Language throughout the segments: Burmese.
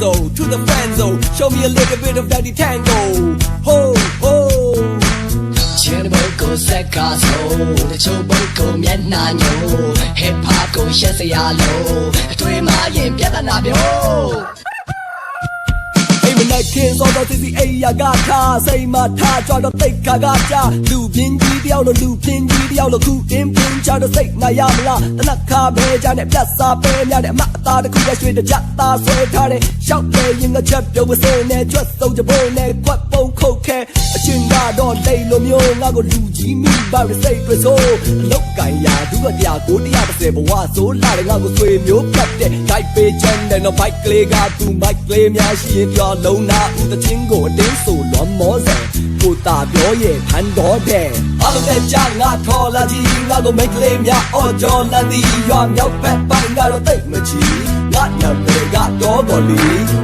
zone to the fan zone. Show me a little bit of daddy tango. Ho ho. ချင်းဘုတ်ကိုစက်ကားဆိုတချို့ဘုတ်ကိုမျက်နှာညို hip hop ကိုရှက်စရာလို့အတွေ့မှရင်ပြဿနာပြော အိမ်မနိုင်ခင်စောစောစီစီအိယာကထားစိတ်မထားကြတော့တိတ်ခါကကြလူပြင်းကြီးတယောက်လို့လူပြင်းကြီးတယောက်လို့ခုတင်းပြင်းကြတော့စိတ်နာရမလားတနက်ခါပဲကြနဲ့ပြတ်စားပဲများတဲ့အမအသားတစ်ခုရရွှေတကြသားဆွဲထားတဲ့ရှောက်လေရင်ငါချက်ပြုံးမစင်းနဲ့ကျွတ်စုံကြပုံနဲ့ကွက်ပုံခုတ်ခဲအ ချင်းကတော့လိတ်လိုမျိုးငါကိုလူကြီးမိပါရစိတ်တွေဆိုအလောက်ကင်ရာသူကတရားကိုတရားတစ်စဲဘဝဆိုလာတဲ့ငါကိုဆွေမျိုးပြတ်တဲ့ guide page နဲ့တော့ bike ကလေးကသူ bike ကလေးများရှိရင်ပြောလုံးနာဦးတဲ့ချင်းကိုအတင်းဆိုလွန်မောစံကိုတာပြောရဲ့ဖန်တော်တဲ့အလုံးတဲ့ကြငါထော်လာကြီးငါကိုမိတ်ကလေးများအော်ကြော်လန်ဒီရွာမြောက်ဘက်ပိုင်းကတော့တိတ်မချီ ငါနာမည်ကတော့တော်လီ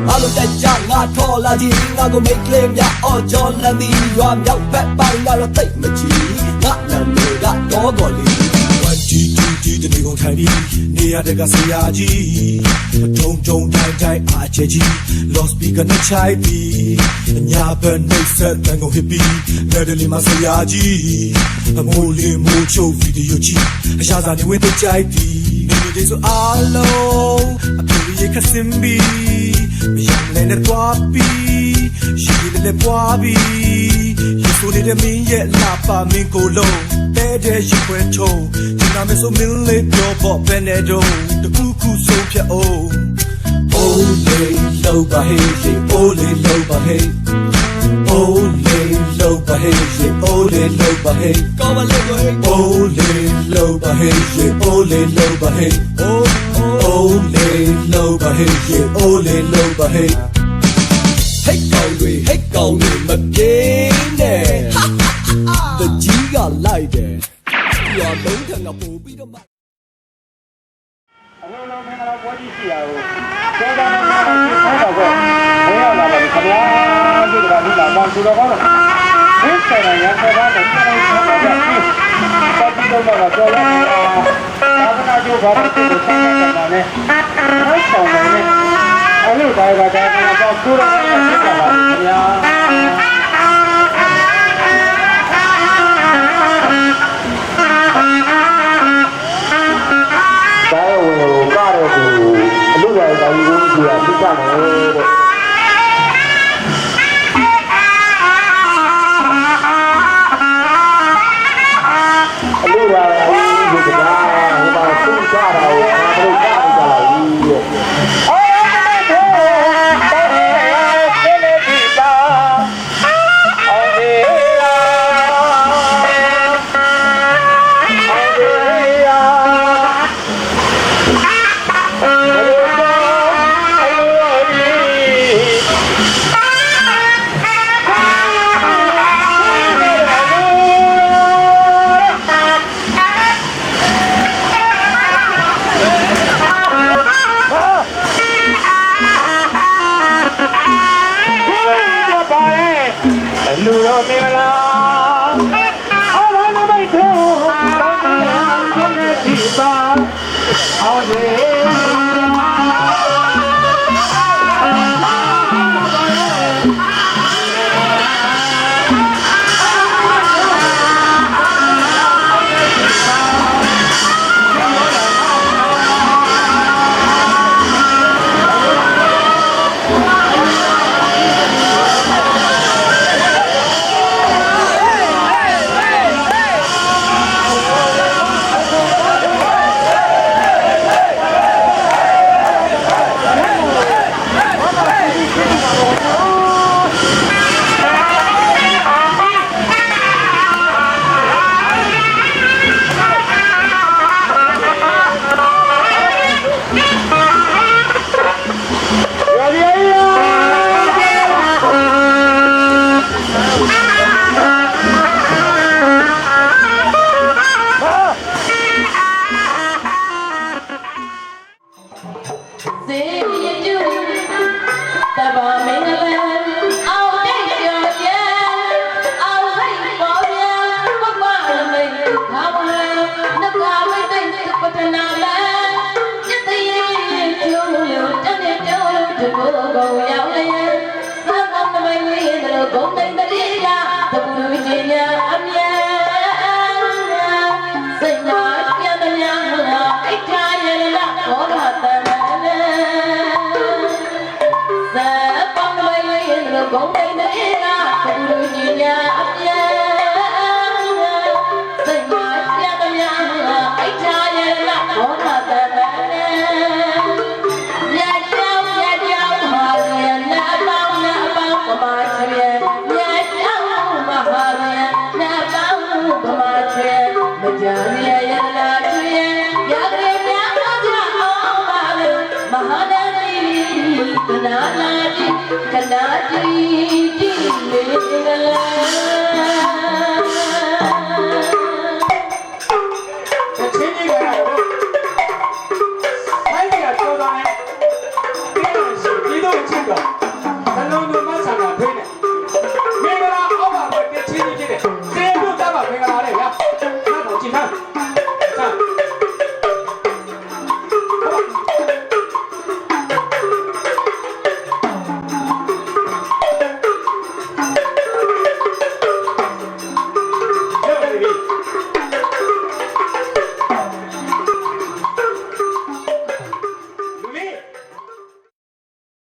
အလုံးတဲ့ကြငါထော်လာကြီးငါကိုမိတ်ကလေးများအော်ကြော်လန်ဒီရွာမြောက်ဘက်ပိုင်းကတော့တိတ်မချီငါနာမည်ကတော့တော်လီ One G G G တနေကုန်ထိုင်ပြီးနေရတဲ့ကဆရာကြီးအထုံထုံတိုင်းတိုင်းအားချေကြီး lost speaker နဲ့ချိုက်ပြီးအညာဘက်နှိပ်ဆက်တန်ကုန်ဟစ်ပြီးလက်တလီမှာဆရာကြီးအမိုးလေးမိုးချုပ်ဗီဒီယိုကြီးအရာစာနေဝင်တဲ့ကြိုက်ပြီးနေနေဆိုအားလုံးအပြေရခစင်ပြီးမယံလည်းနဲ့တွားပြီးရှိလည်းလည်းပွားပြီးယေ ဆိုနေတဲ့မင်းရဲ့လာပါမင်းကိုလုံးတဲ့တဲ့ရှိခွဲချုံဒီနာမည်ဆိုမင်းလေးပြောဖို့ဘယ်နဲ့တော့တခုခုဆုံးဖြတ်အောင် Ole loba hey yeah ole loba hey Ole loba hey yeah ole loba hey ကောင်းပါလေကိုဟေး Ole loba hey yeah ole loba hey အိုးအိုး Ole loba hey yeah ole loba hey လုံးထက်ငါပို့ပြီးတော့မှအလုံးလုံးမင်္ဂလာပွဲကြီးရှိတာကိုကျောင်းသားများများကိုဆောင်းတော့ကိုဝင်ရောက်လာပါပြီခင်ဗျာဒီကနေ့လာတော့သူတော်ကောင်းတော့ဝင်းဆိုင်ရန်ဆက်ပါတော့ဆက်လိုက်ဆောင်းတော့ကြည့်ပတ်ပြီးတော့တော့ကျော်လာတာသာသနာ့ကျိုးဘာလို့ဒီလိုဆောင်းနေတာလဲဟောဆောင်နေတယ်အဲ့လိုဒါကဒါကတော့သူတော် ကြီးက ပါ အောင် Cannot I dream,